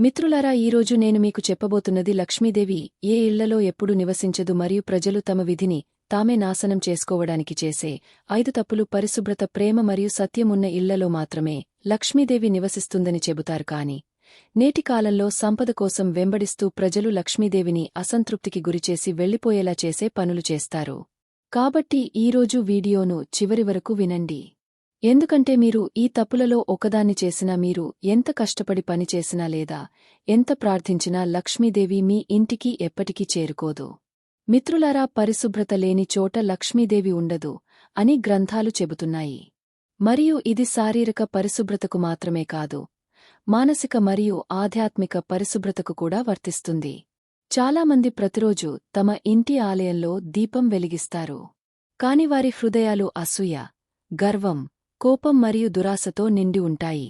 మిత్రులారా ఈరోజు నేను మీకు చెప్పబోతున్నది లక్ష్మీదేవి ఏ ఇళ్ళలో ఎప్పుడు నివసించదు మరియు ప్రజలు తమ విధిని తామే నాశనం చేసుకోవడానికి చేసే ఐదు తప్పులు పరిశుభ్రత ప్రేమ మరియు సత్యమున్న ఇళ్ళలో మాత్రమే లక్ష్మీదేవి నివసిస్తుందని చెబుతారు. కాని నేటి కాలంలో సంపద కోసం వెంబడిస్తూ ప్రజలు లక్ష్మీదేవిని అసంతృప్తికి గురిచేసి వెళ్ళిపోయేలా చేసే పనులు చేస్తారు. కాబట్టి ఈరోజు వీడియోను చివరి వరకు వినండి. ఎందుకంటే మీరు ఈ తప్పులలో ఒకదాన్ని చేసినా మీరు ఎంత కష్టపడి పనిచేసినా లేదా ఎంత ప్రార్థించినా లక్ష్మీదేవి మీ ఇంటికి ఎప్పటికీ చేరుకోదు. మిత్రులారా పరిశుభ్రత లేని చోట లక్ష్మీదేవి ఉండదు అని గ్రంథాలు చెబుతున్నాయి. మరియు ఇది శారీరక పరిశుభ్రతకు మాత్రమే కాదు మానసిక మరియు ఆధ్యాత్మిక పరిశుభ్రతకు కూడా వర్తిస్తుంది. చాలామంది ప్రతిరోజు తమ ఇంటి ఆలయంలో దీపం వెలిగిస్తారు. కాని వారి హృదయాలు అసూయ గర్వం కోపం మరియు దురాశతో నిండి ఉంటాయి.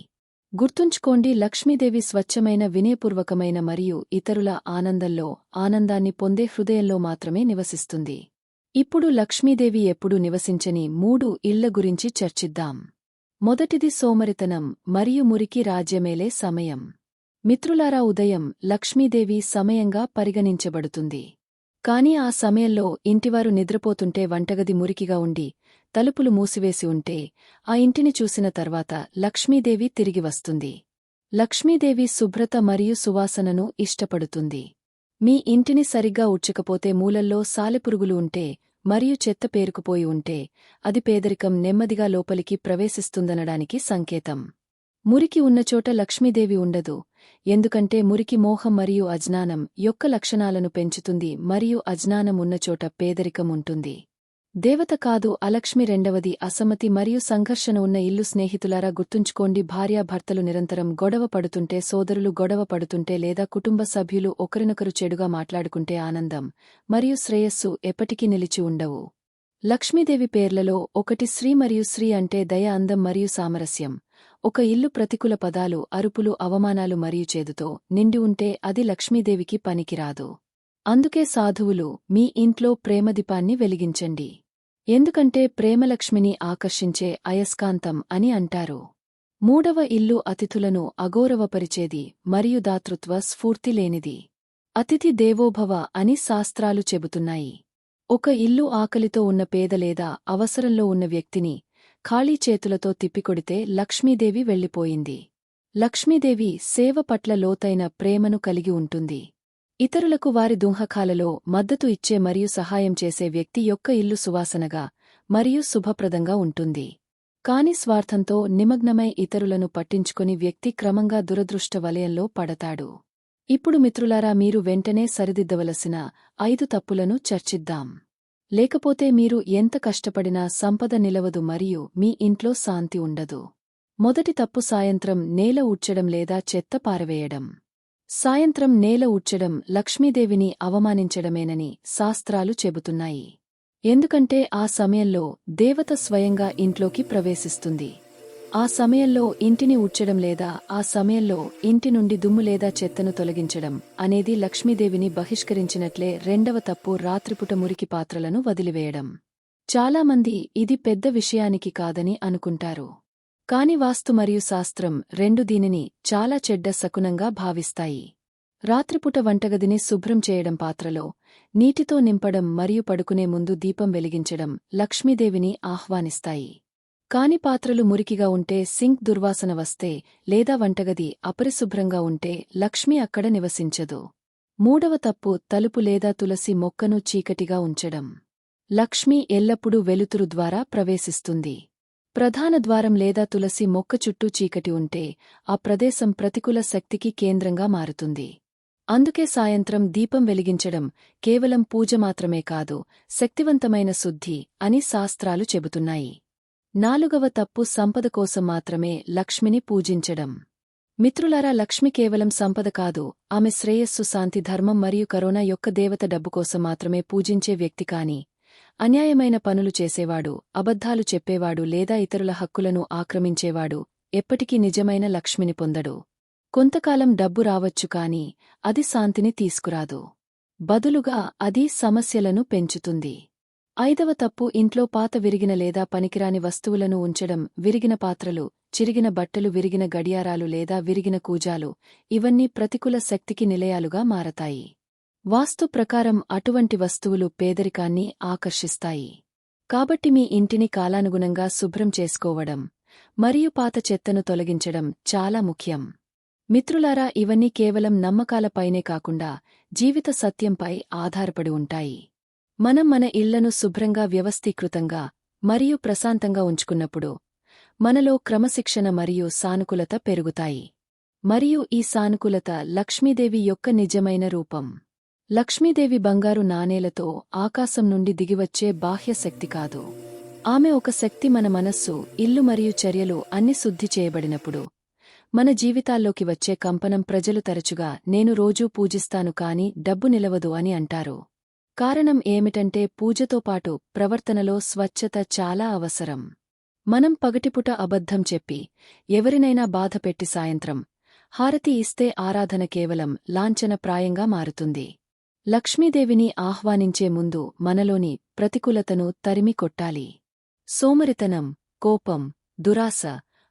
గుర్తుంచుకోండి లక్ష్మీదేవి స్వచ్ఛమైన వినయపూర్వకమైన మరియు ఇతరుల ఆనందంలో ఆనందాన్ని పొందే హృదయంలో మాత్రమే నివసిస్తుంది. ఇప్పుడు లక్ష్మీదేవి ఎప్పుడు నివసించని మూడు ఇళ్ళ గురించి చర్చిద్దాం. మొదటిది సోమరితనం మరియు మురికి రాజ్యమేలే సమయం. మిత్రులారా ఉదయం లక్ష్మీదేవి సమయంగా పరిగణించబడుతుంది. కాని ఆ సమయంలో ఇంటివారు నిద్రపోతుంటే వంటగది మురికిగా ఉండి తలుపులు మూసివేసి ఉంటే ఆ ఇంటిని చూసిన తర్వాత లక్ష్మీదేవి తిరిగి వస్తుంది. లక్ష్మీదేవి శుభ్రత మరియు సువాసనను ఇష్టపడుతుంది. మీ ఇంటిని సరిగ్గా ఉచ్చకపోతే మూలల్లో సాలెపురుగులు ఉంటే మరియు చెత్త పేరుకుపోయి ఉంటే అది పేదరికం నెమ్మదిగా లోపలికి ప్రవేశిస్తుందనడానికి సంకేతం. మురికి ఉన్నచోట లక్ష్మీదేవి ఉండదు ఎందుకంటే మురికి మోహం మరియు అజ్ఞానం యొక్క లక్షణాలను పెంచుతుంది మరియు అజ్ఞానం ఉన్నచోట పేదరికం ఉంటుంది. దేవత కాదు అలక్ష్మి రెండవది అసమ్మతి మరియు సంఘర్షణ ఉన్న ఇల్లు స్నేహితులారా గుర్తుంచుకోండి భార్యాభర్తలు నిరంతరం గొడవ పడుతుంటే సోదరులు గొడవ పడుతుంటే లేదా కుటుంబ సభ్యులు ఒకరినొకరు చెడుగా మాట్లాడుకుంటే ఆనందం మరియు శ్రేయస్సు ఎప్పటికీ నిలిచి ఉండవు. లక్ష్మీదేవి పేర్లలో ఒకటి శ్రీ మరియు శ్రీ అంటే దయ అందం మరియు సామరస్యం. ఒక ఇల్లు ప్రతికూల పదాలు అరుపులు అవమానాలు మరియు చేదుతో నిండి ఉంటే అది లక్ష్మీదేవికి పనికిరాదు. అందుకే సాధువులు మీ ఇంట్లో ప్రేమదీపాన్ని వెలిగించండి. ఎందుకంటే ప్రేమలక్ష్మిని ఆకర్షించే అయస్కాంతం అని అంటారు. మూడవ ఇల్లు అతిథులను అగౌరవపరిచేది మరియు దాతృత్వ స్ఫూర్తి లేనిది. అతిథి దేవోభవ అని శాస్త్రాలు చెబుతున్నాయి. ఒక ఇల్లు ఆకలితో ఉన్న పేద లేదా అవసరంలో ఉన్న వ్యక్తిని ఖాళీ చేతులతో తిప్పికొడితే లక్ష్మీదేవి వెళ్ళిపోయింది. లక్ష్మీదేవి సేవ పట్ల లోతైన ప్రేమను కలిగి ఉంటుంది. ఇతరులకు వారి దుంహకాలలో మద్దతు ఇచ్చే మరియు సహాయం చేసే వ్యక్తి యొక్క ఇల్లు సువాసనగా మరియు శుభప్రదంగా ఉంటుంది. కాని స్వార్థంతో నిమగ్నమై ఇతరులను పట్టించుకుని వ్యక్తి క్రమంగా దురదృష్ట వలయంలో పడతాడు. ఇప్పుడు మిత్రులారా మీరు వెంటనే సరిదిద్దవలసిన ఐదు తప్పులను చర్చిద్దాం. లేకపోతే మీరు ఎంత కష్టపడినా సంపద నిలవదు మరియు మీ ఇంట్లో శాంతి ఉండదు. మొదటి తప్పు సాయంత్రం నేల ఉడ్చడం లేదా చెత్త పారవేయడం. సాయంత్రం నేల ఉడ్చడం లక్ష్మీదేవిని అవమానించడమేనని శాస్త్రాలు చెబుతున్నాయి. ఎందుకంటే ఆ సమయంలో దేవత స్వయంగా ఇంట్లోకి ప్రవేశిస్తుంది. ఆ సమయంలో ఇంటిని ఉడ్చడం లేదా ఆ సమయంలో ఇంటి నుండి దుమ్ము లేదా చెత్తను తొలగించడం అనేది లక్ష్మీదేవిని బహిష్కరించినట్లే రెండవ తప్పు రాత్రిపుట మురికి పాత్రలను వదిలివేయడం. చాలామంది ఇది పెద్ద విషయానికి కాదని అనుకుంటారు. కాని వాస్తు మరియు శాస్త్రం రెండు దీనిని చాలా చెడ్డ శకునంగా భావిస్తాయి. రాత్రిపుట వంటగదిని శుభ్రం చేయడం పాత్రలో నీటితో నింపడం మరియు పడుకునే ముందు దీపం వెలిగించడం లక్ష్మీదేవిని ఆహ్వానిస్తాయి. కాని పాత్రలు మురికిగా ఉంటే సింక్ దుర్వాసన వస్తే లేదా వంటగది అపరిశుభ్రంగా ఉంటే లక్ష్మి అక్కడ నివసించదు. మూడవ తప్పు తలుపు లేదా తులసి మొక్కను చీకటిగా ఉంచడం. లక్ష్మి ఎల్లప్పుడూ వెలుతురు ద్వారా ప్రవేశిస్తుంది. ప్రధాన ద్వారం లేదా తులసి మొక్క చుట్టూ చీకటి ఉంటే ఆ ప్రదేశం ప్రతికూల శక్తికి కేంద్రంగా మారుతుంది. అందుకే సాయంత్రం దీపం వెలిగించడం కేవలం పూజ మాత్రమే కాదు శక్తివంతమైన శుద్ధి అని శాస్త్రాలు చెబుతున్నాయి. నాలుగవ తప్పు సంపద కోసం మాత్రమే లక్ష్మిని పూజించడం. మిత్రులారా లక్ష్మి కేవలం సంపద కాదు ఆమె శ్రేయస్సు శాంతి ధర్మం మరియు కరోనా యొక్క దేవత డబ్బు కోసం మాత్రమే పూజించే వ్యక్తి కాని అన్యాయమైన పనులు చేసేవాడు అబద్ధాలు చెప్పేవాడు లేదా ఇతరుల హక్కులను ఆక్రమించేవాడు ఎప్పటికీ నిజమైన లక్ష్మిని పొందడు. కొంతకాలం డబ్బు రావచ్చు కాని అది శాంతిని తీసుకురాదు. బదులుగా అది సమస్యలను పెంచుతుంది. ఐదవ తప్పు ఇంట్లో పాత విరిగిన లేదా పనికిరాని వస్తువులను ఉంచడం విరిగిన పాత్రలు చిరిగిన బట్టలు విరిగిన గడియారాలు లేదా విరిగిన కూజాలు ఇవన్నీ ప్రతికూల శక్తికి నిలయాలుగా మారతాయి. వాస్తు ప్రకారం అటువంటి వస్తువులు పేదరికాన్ని ఆకర్షిస్తాయి. కాబట్టి మీ ఇంటిని కాలానుగుణంగా శుభ్రం చేసుకోవడం మరియు పాత చెత్తను తొలగించడం చాలా ముఖ్యం. మిత్రులారా ఇవన్నీ కేవలం నమ్మకాలపైనే కాకుండా జీవిత సత్యంపై ఆధారపడి ఉంటాయి. మనం మన ఇళ్ళను శుభ్రంగా వ్యవస్థీకృతంగా మరియు ప్రశాంతంగా ఉంచుకున్నప్పుడు మనలో క్రమశిక్షణ మరియు సానుకూలత పెరుగుతాయి. మరియు ఈ సానుకూలత లక్ష్మీదేవి యొక్క నిజమైన రూపం. లక్ష్మీదేవి బంగారు నాణేలతో ఆకాశం నుండి దిగివచ్చే బాహ్య శక్తి కాదు. ఆమె ఒక శక్తి మన మనస్సు ఇల్లు మరియు చర్యలు అన్ని శుద్ధి చేయబడినప్పుడు. మన జీవితాల్లోకి వచ్చే కంపనం ప్రజలు తరచుగా నేను రోజూ పూజిస్తాను కాని డబ్బు నిలవదు అని అంటారు. కారణం ఏమిటంటే పూజతో పాటు ప్రవర్తనలో స్వచ్ఛత చాలా అవసరం. మనం పగటిపుట అబద్ధం చెప్పి ఎవరినైనా బాధపెట్టి సాయంత్రం హారతి ఇస్తే ఆరాధన కేవలం లాంఛనప్రాయంగా మారుతుంది. లక్ష్మీదేవిని ఆహ్వానించే ముందు మనలోని ప్రతికూలతను తరిమి కొట్టాలి. సోమరితనం కోపం దురాశ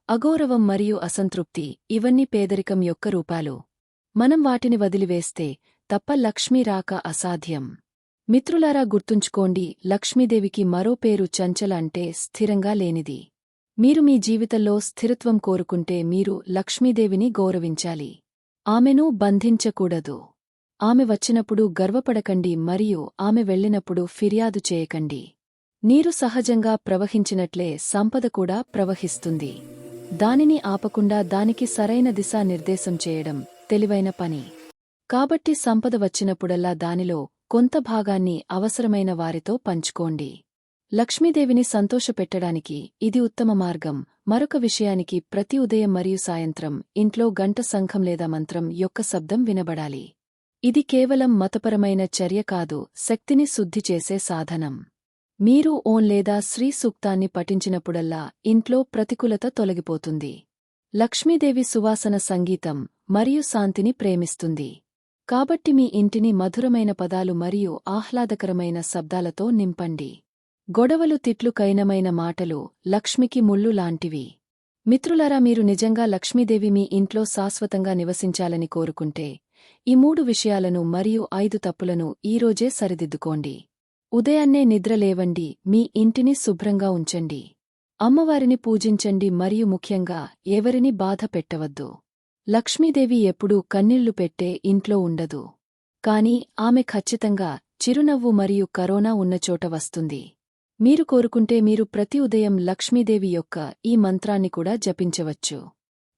అగౌరవం మరియు అసంతృప్తి ఇవన్నీ పేదరికం యొక్క రూపాలు. మనం వాటిని వదిలివేస్తే తప్ప లక్ష్మీ రాక అసాధ్యం. మిత్రులారా గుర్తుంచుకోండి లక్ష్మీదేవికి మరో పేరు చంచల అంటే స్థిరంగా లేనిది. మీరు మీ జీవితంలో స్థిరత్వం కోరుకుంటే మీరు లక్ష్మీదేవిని గౌరవించాలి. ఆమెను బంధించకూడదు. ఆమె వచ్చినప్పుడు గర్వపడకండి మరియు ఆమె వెళ్ళినప్పుడు ఫిర్యాదు చేయకండి. నీరు సహజంగా ప్రవహించినట్లే సంపద కూడా ప్రవహిస్తుంది. దానిని ఆపకుండా దానికి సరైన దిశానిర్దేశం చేయడం తెలివైన పని. కాబట్టి సంపద వచ్చినప్పుడల్లా దానిలో కొంత భాగాన్ని అవసరమైన వారితో పంచుకోండి. లక్ష్మీదేవిని సంతోషపెట్టడానికి ఇది ఉత్తమ మార్గం. మరొక విషయానికి ప్రతి ఉదయం మరియు సాయంత్రం ఇంట్లో గంట సంఘం లేదా మంత్రం యొక్క శబ్దం వినబడాలి. ఇది కేవలం మతపరమైన చర్య కాదు శక్తిని శుద్ధి చేసే సాధనం. మీరు ఓన్ లేదా శ్రీ సూక్తాన్ని పఠించినప్పుడల్లా ఇంట్లో ప్రతికూలత తొలగిపోతుంది. లక్ష్మీదేవి సువాసన సంగీతం మరియు శాంతిని ప్రేమిస్తుంది. కాబట్టి మీ ఇంటిని మధురమైన పదాలు మరియు ఆహ్లాదకరమైన శబ్దాలతో నింపండి. గొడవలు తిట్లు కైనమైన మాటలు లక్ష్మికి ముళ్ళు లాంటివి. మిత్రులారా మీరు నిజంగా లక్ష్మీదేవి మీ ఇంట్లో శాశ్వతంగా నివసించాలని కోరుకుంటే ఈ మూడు విషయాలను మరియు ఐదు తప్పులను ఈరోజే సరిదిద్దుకోండి. ఉదయాన్నే నిద్రలేవండి మీ ఇంటిని శుభ్రంగా ఉంచండి. అమ్మవారిని పూజించండి మరియు ముఖ్యంగా ఎవరిని బాధ పెట్టవద్దు. లక్ష్మీదేవి ఎప్పుడూ కన్నీళ్ళు పెట్టే ఇంట్లో ఉండదు. కాని ఆమె ఖచ్చితంగా చిరునవ్వు మరియు కరోనా ఉన్నచోట వస్తుంది. మీరు కోరుకుంటే మీరు ప్రతి ఉదయం లక్ష్మీదేవి యొక్క ఈ మంత్రాన్ని కూడా జపించవచ్చు.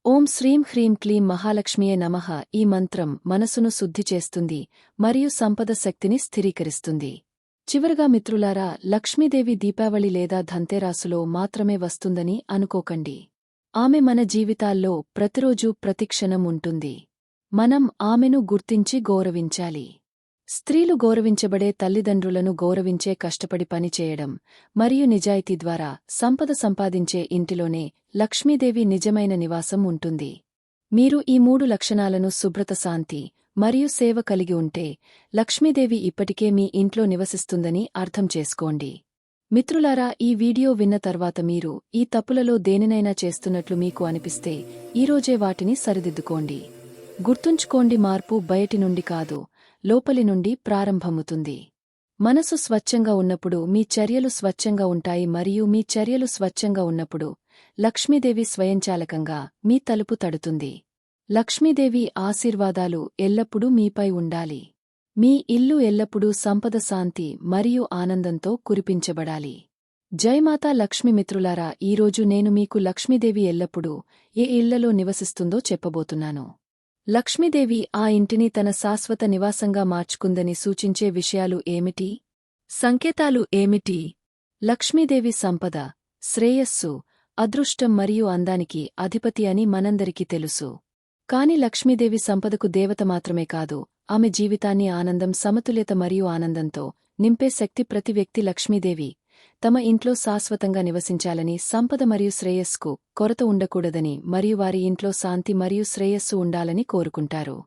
ఓం శ్రీం హ్రీం క్లీం మహాలక్ష్మియే నమః. ఈ మంత్రం మనసును శుద్ధి చేస్తుంది మరియు సంపద శక్తిని స్థిరీకరిస్తుంది. చివరగా మిత్రులారా లక్ష్మీదేవి దీపావళి లేదా ధంతేరాసులో మాత్రమే వస్తుందని అనుకోకండి. ఆమె మన జీవితాల్లో ప్రతిరోజూ ప్రతిక్షణం ఉంటుంది. మనం ఆమెను గుర్తించి గౌరవించాలి. స్త్రీలు గౌరవించబడే తల్లిదండ్రులను గౌరవించే కష్టపడి పనిచేయడం మరియు నిజాయితీ ద్వారా సంపద సంపాదించే ఇంటిలోనే లక్ష్మీదేవి నిజమైన నివాసం ఉంటుంది. మీరు ఈ మూడు లక్షణాలను శుభ్రత శాంతి మరియు సేవ కలిగి ఉంటే లక్ష్మీదేవి ఇప్పటికే మీ ఇంట్లో నివసిస్తుందని అర్థం చేసుకోండి. మిత్రులారా ఈ వీడియో విన్న తర్వాత మీరు ఈ తప్పులలో దేనినైనా చేస్తున్నట్లు మీకు అనిపిస్తే ఈరోజే వాటిని సరిదిద్దుకోండి. గుర్తుంచుకోండి మార్పు బయటి నుండి కాదు లోపలి నుండి ప్రారంభముతుంది మనసు స్వచ్ఛంగా ఉన్నప్పుడు మీ చర్యలు స్వచ్ఛంగా ఉంటాయి మరియు మీ చర్యలు స్వచ్ఛంగా ఉన్నప్పుడు లక్ష్మీదేవి స్వయంచాలకంగా మీ తలుపు తడుతుంది. లక్ష్మీదేవి ఆశీర్వాదాలు ఎల్లప్పుడూ మీపై ఉండాలి. మీ ఇల్లు ఎల్లప్పుడూ సంపద శాంతి మరియు ఆనందంతో కురిపించబడాలి. జయమాతా లక్ష్మిమిత్రులారా ఈరోజు నేను మీకు లక్ష్మీదేవి ఎల్లప్పుడూ ఏ ఇళ్ళలో నివసిస్తుందో చెప్పబోతున్నాను. లక్ష్మీదేవి ఆ ఇంటిని తన శాశ్వత నివాసంగా మార్చుకుందని సూచించే విషయాలు ఏమిటి? సంకేతాలు ఏమిటి? లక్ష్మీదేవి సంపద శ్రేయస్సు అదృష్టం మరియు అందానికి అధిపతి అని మనందరికీ తెలుసు. కాని లక్ష్మీదేవి సంపదకు దేవత మాత్రమే కాదు ఆమె జీవితాన్ని ఆనందం సమతుల్యత మరియు ఆనందంతో నింపే శక్తి ప్రతి వ్యక్తి లక్ష్మీదేవి. తమ ఇంట్లో శాశ్వతంగా నివసించాలని సంపద మరియు శ్రేయస్కు కొరత ఉండకూడదని మరియు వారి ఇంట్లో శాంతి మరియు శ్రేయస్సు ఉండాలని కోరుకుంటారు.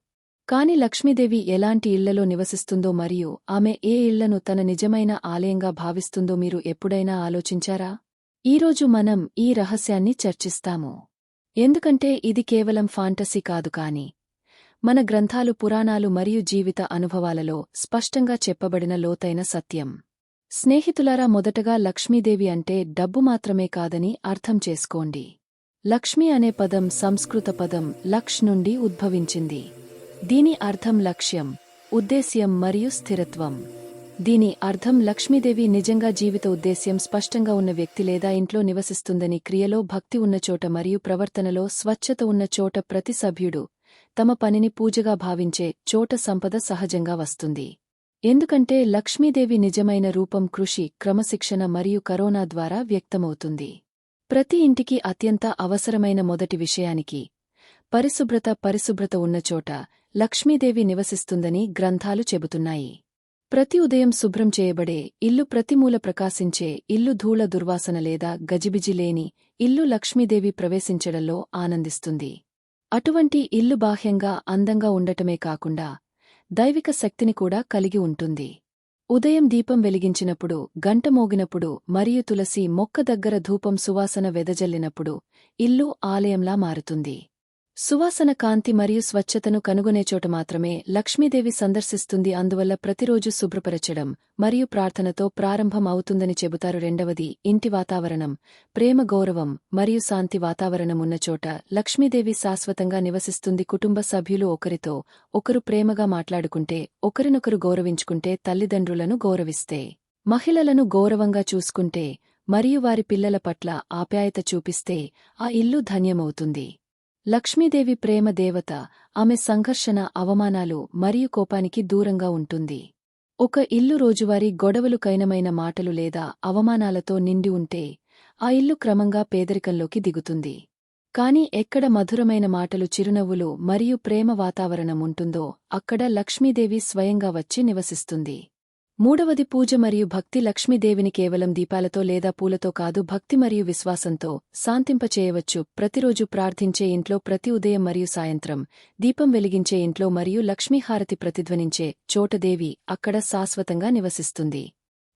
కాని లక్ష్మీదేవి ఎలాంటి ఇళ్ళలో నివసిస్తుందో మరియు ఆమె ఏ ఇళ్ళను తన నిజమైన ఆలయంగా భావిస్తుందో మీరు ఎప్పుడైనా ఆలోచించారా? ఈరోజు మనం ఈ రహస్యాన్ని చర్చిస్తాము. ఎందుకంటే ఇది కేవలం ఫాంటసీ కాదు కాని మన గ్రంథాలు పురాణాలు మరియు జీవిత అనుభవాలలో స్పష్టంగా చెప్పబడిన లోతైన సత్యం. స్నేహితులారా మొదటగా లక్ష్మీదేవి అంటే డబ్బు మాత్రమే కాదని అర్థం చేసుకోండి. లక్ష్మి అనే పదం సంస్కృత పదం లక్ష్ నుండి ఉద్భవించింది. దీని అర్థం లక్ష్యం ఉద్దేశ్యం మరియు స్థిరత్వం. దీని అర్థం లక్ష్మీదేవి నిజంగా జీవిత ఉద్దేశ్యం స్పష్టంగా ఉన్న వ్యక్తి లేదా ఇంట్లో నివసిస్తుందని క్రియలో భక్తి ఉన్న చోట మరియు ప్రవర్తనలో స్వచ్ఛత ఉన్న చోట ప్రతి సభ్యుడు తమ పనిని పూజగా భావించే చోట సంపద సహజంగా వస్తుంది. ఎందుకంటే లక్ష్మీదేవి నిజమైన రూపం కృషి క్రమశిక్షణ మరియు కరోనా ద్వారా వ్యక్తమవుతుంది. ప్రతి ఇంటికి అత్యంత అవసరమైన మొదటి విషయానికి పరిశుభ్రత పరిశుభ్రత ఉన్నచోట లక్ష్మీదేవి నివసిస్తుందని గ్రంథాలు చెబుతున్నాయి. ప్రతి ఉదయం శుభ్రం చేయబడే ఇల్లు ప్రతిమూల ప్రకాశించే ఇల్లు ధూళ దుర్వాసన లేదా గజిబిజి లేని ఇల్లు లక్ష్మీదేవి ప్రవేశించడంలో ఆనందిస్తుంది. అటువంటి ఇల్లు బాహ్యంగా అందంగా ఉండటమే కాకుండా దైవిక శక్తిని కూడా కలిగి ఉంటుంది. ఉదయం దీపం వెలిగించినప్పుడు గంట మోగినప్పుడు మరియు తులసి మొక్క దగ్గర ధూపం సువాసన వెదజల్లినప్పుడు ఇల్లు ఆలయంలా మారుతుంది. సువాసన కాంతి మరియు స్వచ్ఛతను కనుగొనే చోట మాత్రమే లక్ష్మీదేవి సందర్శిస్తుంది. అందువల్ల ప్రతిరోజు శుభ్రపరచడం మరియు ప్రార్థనతో ప్రారంభం అవుతుందని చెబుతారు రెండవది ఇంటి వాతావరణం. ప్రేమ గౌరవం మరియు శాంతి వాతావరణం ఉన్న చోట లక్ష్మీదేవి శాశ్వతంగా నివసిస్తుంది. కుటుంబ సభ్యులు ఒకరితో ఒకరు ప్రేమగా మాట్లాడుకుంటే ఒకరినొకరు గౌరవించుకుంటే తల్లిదండ్రులను గౌరవిస్తే మహిళలను గౌరవంగా చూసుకుంటే మరియు వారి పిల్లల పట్ల ఆప్యాయత చూపిస్తే ఆ ఇల్లు ధన్యమవుతుంది. లక్ష్మీదేవి ప్రేమ దేవత ఆమె సంఘర్షణ అవమానాలు మరియు కోపానికి దూరంగా ఉంటుంది. ఒక ఇల్లు రోజువారీ గొడవలు కైనమైన మాటలు లేదా అవమానాలతో నిండి ఉంటే ఆ ఇల్లు క్రమంగా పేదరికంలోకి దిగుతుంది. కాని ఎక్కడ మధురమైన మాటలు చిరునవ్వులు మరియు ప్రేమ వాతావరణం ఉంటుందో అక్కడ లక్ష్మీదేవి స్వయంగా వచ్చి నివసిస్తుంది. మూడవది పూజ మరియు భక్తి లక్ష్మీదేవిని కేవలం దీపాలతో లేదా పూలతో కాదు భక్తి మరియు విశ్వాసంతో శాంతింపచేయవచ్చు. ప్రతిరోజు ప్రార్థించే ఇంట్లో ప్రతి ఉదయం మరియు సాయంత్రం దీపం వెలిగించే ఇంట్లో మరియు లక్ష్మీహారతి ప్రతిధ్వనించే చోటదేవి అక్కడ శాశ్వతంగా నివసిస్తుంది.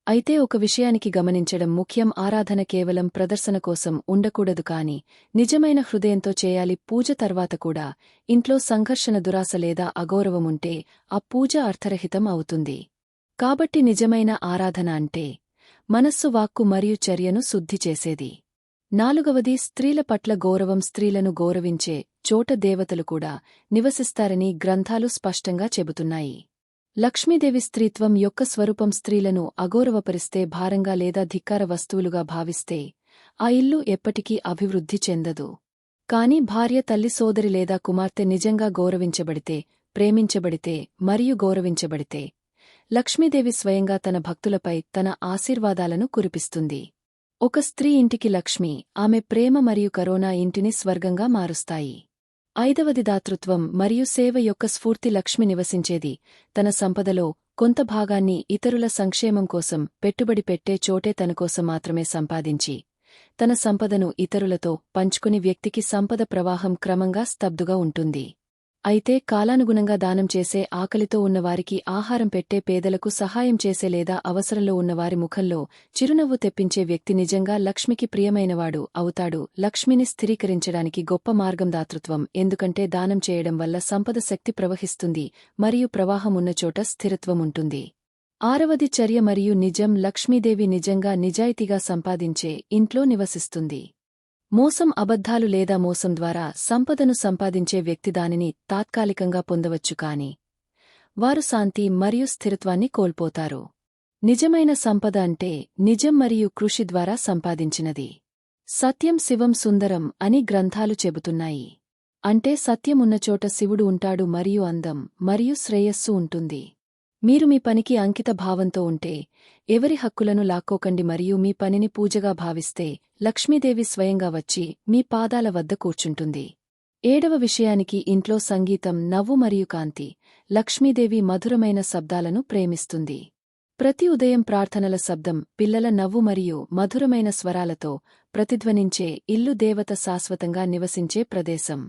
అయితే ఒక విషయానికి గమనించడం ముఖ్యం ఆరాధన కేవలం ప్రదర్శన కోసం ఉండకూడదు కాని నిజమైన హృదయంతో చేయాలి. పూజ తర్వాత కూడా ఇంట్లో సంఘర్షణ దురాశ లేదా అగౌరవముంటే ఆ పూజ అర్థరహితం అవుతుంది. కాబట్టి నిజమైన ఆరాధన అంటే మనస్సు వాక్కు మరియు చర్యను శుద్ధి చేసేది. నాలుగవది స్త్రీల పట్ల గౌరవం స్త్రీలను గౌరవించే చోట దేవతలు కూడా నివసిస్తారని గ్రంథాలు స్పష్టంగా చెబుతున్నాయి. లక్ష్మీదేవి స్త్రీత్వం యొక్క స్వరూపం స్త్రీలను అగౌరవపరిస్తే భారంగా లేదా ధిక్కార వస్తువులుగా భావిస్తే ఆ ఇల్లు ఎప్పటికీ అభివృద్ధి చెందదు. కాని భార్య తల్లి సోదరి లేదా కుమార్తె నిజంగా గౌరవించబడితే ప్రేమించబడితే మరియు గౌరవించబడితే లక్ష్మీదేవి స్వయంగా తన భక్తులపై తన ఆశీర్వాదాలను కురిపిస్తుంది. ఒక స్త్రీ ఇంటికి లక్ష్మి ఆమె ప్రేమ మరియు కరోనా ఇంటిని స్వర్గంగా మారుస్తాయి. ఐదవది దాతృత్వం మరియు సేవ యొక్క స్ఫూర్తి లక్ష్మి నివసించేది. తన సంపదలో కొంత భాగాన్ని ఇతరుల సంక్షేమం కోసం పెట్టుబడి పెట్టే చోటే తనకోసం మాత్రమే సంపాదించి తన సంపదను ఇతరులతో పంచుకుని వ్యక్తికి సంపద ప్రవాహం క్రమంగా స్తబ్దుగా ఉంటుంది. అయితే కాలానుగుణంగా దానం చేసే ఆకలితో ఉన్నవారికి ఆహారం పెట్టే పేదలకు సహాయం చేసే లేదా అవసరంలో ఉన్నవారి ముఖంలో చిరునవ్వు తెప్పించే వ్యక్తి నిజంగా లక్ష్మికి ప్రియమైనవాడు అవుతాడు. లక్ష్మిని స్థిరీకరించడానికి గొప్ప మార్గం దాతృత్వం ఎందుకంటే దానం చేయడం వల్ల సంపద శక్తి ప్రవహిస్తుంది మరియు ప్రవాహం చోట స్థిరత్వముంటుంది ఆరవది చర్య మరియు నిజం లక్ష్మీదేవి నిజంగా నిజాయితీగా సంపాదించే ఇంట్లో నివసిస్తుంది. మోసం అబద్ధాలు లేదా మోసం ద్వారా సంపదను సంపాదించే వ్యక్తి దానిని తాత్కాలికంగా పొందవచ్చు కాని వారు శాంతి మరియు స్థిరత్వాన్ని కోల్పోతారు. నిజమైన సంపద అంటే నిజం మరియు కృషి ద్వారా సంపాదించినది. సత్యం శివం సుందరం అని గ్రంథాలు చెబుతున్నాయి. అంటే సత్యమున్నచోట శివుడు ఉంటాడు మరియు అందం మరియు శ్రేయస్సు ఉంటుంది. మీరు మీ పనికి అంకిత భావంతో ఉంటే ఎవరి హక్కులను లాక్కోకండి మరియు మీ పనిని పూజగా భావిస్తే లక్ష్మీదేవి స్వయంగా వచ్చి మీ పాదాల వద్ద కూర్చుంటుంది. ఏడవ విషయానికి ఇంట్లో సంగీతం నవ్వు మరియు కాంతి లక్ష్మీదేవి మధురమైన శబ్దాలను ప్రేమిస్తుంది. ప్రతి ఉదయం ప్రార్థనల శబ్దం పిల్లల నవ్వు మరియు మధురమైన స్వరాలతో ప్రతిధ్వనించే ఇల్లు దేవత శాశ్వతంగా నివసించే ప్రదేశం.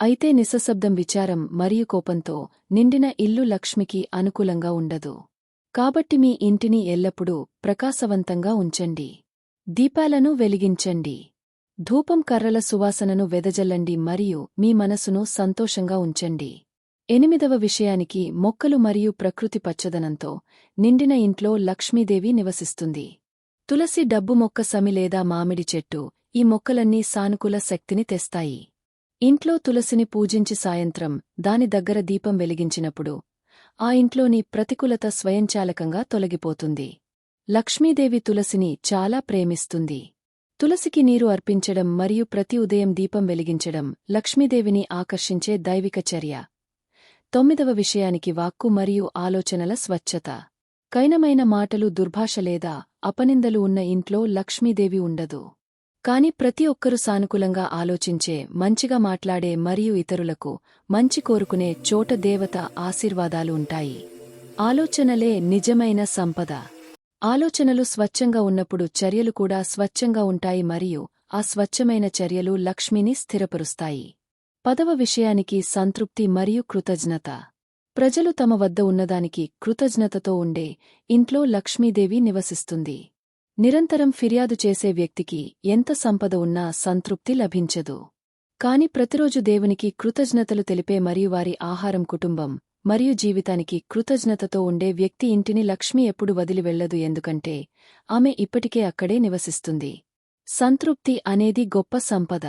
అయితే నిస్సశబ్దం విచారం మరియు కోపంతో నిండిన ఇల్లు లక్ష్మికి అనుకూలంగా ఉండదు. కాబట్టి మీ ఇంటిని ఎల్లప్పుడూ ప్రకాశవంతంగా ఉంచండి. దీపాలను వెలిగించండి. ధూపం కర్రల సువాసనను వెదజల్లండి మరియు మీ మనసును సంతోషంగా ఉంచండి. ఎనిమిదవ విషయానికి మొక్కలు మరియు ప్రకృతి పచ్చదనంతో నిండిన ఇంట్లో లక్ష్మీదేవి నివసిస్తుంది. తులసి డబ్బు మొక్క సమి లేదా మామిడి చెట్టు ఈ మొక్కలన్నీ సానుకూల శక్తిని తెస్తాయి. ఇంట్లో తులసిని పూజించి సాయంత్రం దాని దగ్గర దీపం వెలిగించినప్పుడు ఆ ఇంట్లోని ప్రతికూలత స్వయంచాలకంగా తొలగిపోతుంది. లక్ష్మీదేవి తులసిని చాలా ప్రేమిస్తుంది. తులసికి నీరు అర్పించడం మరియు ప్రతి ఉదయం దీపం వెలిగించడం లక్ష్మీదేవిని ఆకర్షించే దైవిక చర్య. తొమ్మిదవ విషయానికి వాక్కు మరియు ఆలోచనల స్వచ్ఛత. కైనమైన మాటలు దుర్భాష లేదా అపనిందలు ఉన్న ఇంట్లో లక్ష్మీదేవి ఉండదు. కాని ప్రతి ఒక్కరూ సానుకూలంగా ఆలోచించే మంచిగా మాట్లాడే మరియు ఇతరులకు మంచి కోరుకునే చోట దేవత ఆశీర్వాదాలు ఉంటాయి. ఆలోచనలే నిజమైన సంపద. ఆలోచనలు స్వచ్ఛంగా ఉన్నప్పుడు చర్యలు కూడా స్వచ్ఛంగా ఉంటాయి మరియు ఆ స్వచ్ఛమైన చర్యలు లక్ష్మిని స్థిరపరుస్తాయి. పదవ విషయానికి సంతృప్తి మరియు కృతజ్ఞత. ప్రజలు తమ వద్ద ఉన్నదానికి కృతజ్ఞతతో ఉండే ఇంట్లో లక్ష్మీదేవి నివసిస్తుంది. నిరంతరం ఫిర్యాదు చేసే వ్యక్తికి ఎంత సంపద ఉన్నా సంతృప్తి లభించదు. కాని ప్రతిరోజు దేవునికి కృతజ్ఞతలు తెలిపే మరియు వారి ఆహారం కుటుంబం మరియు జీవితానికి కృతజ్ఞతతో ఉండే వ్యక్తి ఇంటిని లక్ష్మి ఎప్పుడు వదిలి వెళ్ళదు ఎందుకంటే ఆమె ఇప్పటికే అక్కడే నివసిస్తుంది. సంతృప్తి అనేది గొప్ప సంపద.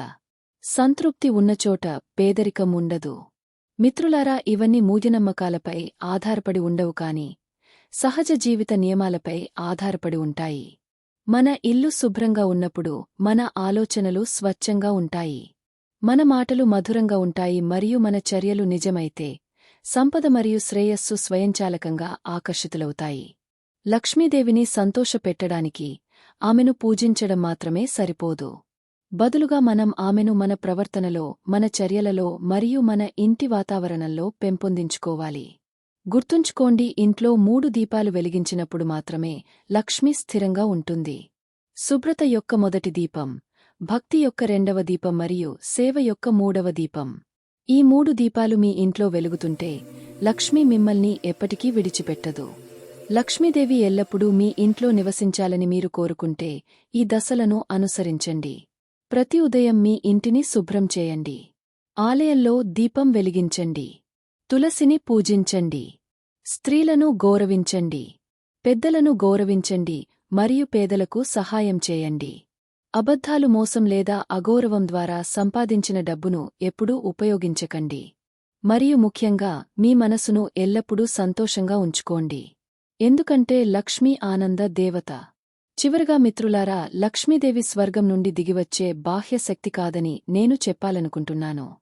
సంతృప్తి ఉన్నచోట పేదరికం ఉండదు. మిత్రులారా ఇవన్నీ మూజనమ్మకాలపై ఆధారపడి ఉండవు కాని సహజ జీవిత నియమాలపై ఆధారపడి ఉంటాయి. మన ఇల్లు శుభ్రంగా ఉన్నప్పుడు మన ఆలోచనలు స్వచ్ఛంగా ఉంటాయి. మన మాటలు మధురంగా ఉంటాయి మరియు మన చర్యలు నిజమైతే సంపద మరియు శ్రేయస్సు స్వయంచాలకంగా ఆకర్షితులవుతాయి. లక్ష్మీదేవిని సంతోషపెట్టడానికి ఆమెను పూజించడం మాత్రమే సరిపోదు. బదులుగా మనం ఆమెను మన ప్రవర్తనలో మన చర్యలలో మరియు మన ఇంటి వాతావరణంలో పెంపొందించుకోవాలి. గుర్తుంచుకోండి ఇంట్లో మూడు దీపాలు వెలిగించినప్పుడు మాత్రమే లక్ష్మి స్థిరంగా ఉంటుంది. శుభ్రత యొక్క మొదటి దీపం భక్తి యొక్క రెండవ దీపం మరియు సేవ యొక్క మూడవ దీపం. ఈ మూడు దీపాలు మీ ఇంట్లో వెలుగుతుంటే లక్ష్మి మిమ్మల్ని ఎప్పటికీ విడిచిపెట్టదు. లక్ష్మీదేవి ఎల్లప్పుడూ మీ ఇంట్లో నివసించాలని మీరు కోరుకుంటే ఈ దశలను అనుసరించండి. ప్రతి ఉదయం మీ ఇంటిని శుభ్రం చేయండి. ఆలయంలో దీపం వెలిగించండి. తులసిని పూజించండి. స్త్రీలను గౌరవించండి. పెద్దలను గౌరవించండి మరియు పేదలకు సహాయం చేయండి. అబద్ధాలు మోసం లేదా అగౌరవం ద్వారా సంపాదించిన డబ్బును ఎప్పుడూ ఉపయోగించకండి. మరియు ముఖ్యంగా మీ మనసును ఎల్లప్పుడూ సంతోషంగా ఉంచుకోండి. ఎందుకంటే లక్ష్మీ ఆనంద దేవత. చివరగా మిత్రులారా లక్ష్మీదేవి స్వర్గం నుండి దిగివచ్చే బాహ్యశక్తి కాదని నేను చెప్పాలనుకుంటున్నాను.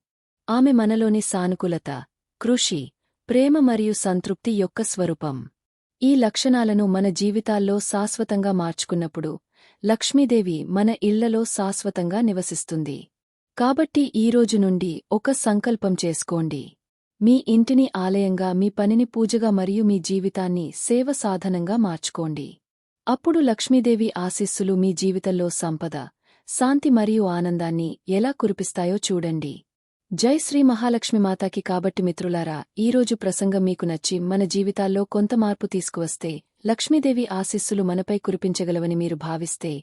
ఆమె మనలోని సానుకూలత కృషి ప్రేమ మరియు సంతృప్తి యొక్క స్వరూపం. ఈ లక్షణాలను మన జీవితాల్లో శాశ్వతంగా మార్చుకున్నప్పుడు లక్ష్మీదేవి మన ఇళ్ళలో శాశ్వతంగా నివసిస్తుంది. కాబట్టి ఈరోజు నుండి ఒక సంకల్పం చేసుకోండి. మీ ఇంటిని ఆలయంగా మీ పనిని పూజగా మరియు మీ జీవితాన్ని సేవ సాధనంగా మార్చుకోండి. అప్పుడు లక్ష్మీదేవి ఆశీస్సులు మీ జీవితంలో సంపద శాంతి మరియు ఆనందాన్ని ఎలా కురిపిస్తాయో చూడండి. జై శ్రీ మహాలక్ష్మి మాతాకి కాబట్టి మిత్రులారా ఈరోజు ప్రసంగం మీకు నచ్చి మన జీవితాల్లో కొంత మార్పు తీసుకువస్తే లక్ష్మీదేవి ఆశీస్సులు మనపై కురిపించగలవని మీరు భావిస్తే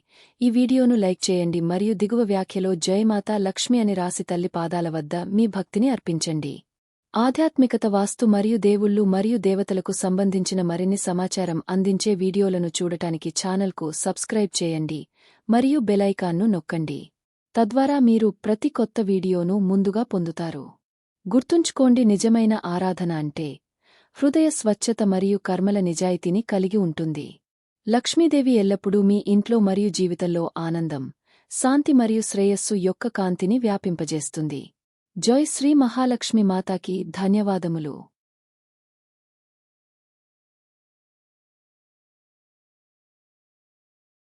ఈ వీడియోను లైక్ చేయండి మరియు దిగువ వ్యాఖ్యలో జై మాతా లక్ష్మి అని రాసి తల్లి పాదాల వద్ద మీ భక్తిని అర్పించండి. ఆధ్యాత్మికత వాస్తు మరియు దేవుళ్ళు మరియు దేవతలకు సంబంధించిన మరిన్ని సమాచారం అందించే వీడియోలను చూడటానికి ఛానల్కు సబ్స్క్రైబ్ చేయండి మరియు బెలైకాన్ను నొక్కండి. తద్వారా మీరు ప్రతి కొత్త వీడియోను ముందుగా పొందుతారు. గుర్తుంచుకోండి నిజమైన ఆరాధన అంటే హృదయ స్వచ్ఛత మరియు కర్మల నిజాయితీని కలిగి ఉంటుంది. లక్ష్మీదేవి ఎల్లప్పుడూ మీ ఇంట్లో మరియు జీవితంలో ఆనందం శాంతి మరియు శ్రేయస్సు యొక్క కాంతిని వ్యాపింపజేస్తుంది. జోయ్ శ్రీ మహాలక్ష్మి మాతాకి ధన్యవాదములు.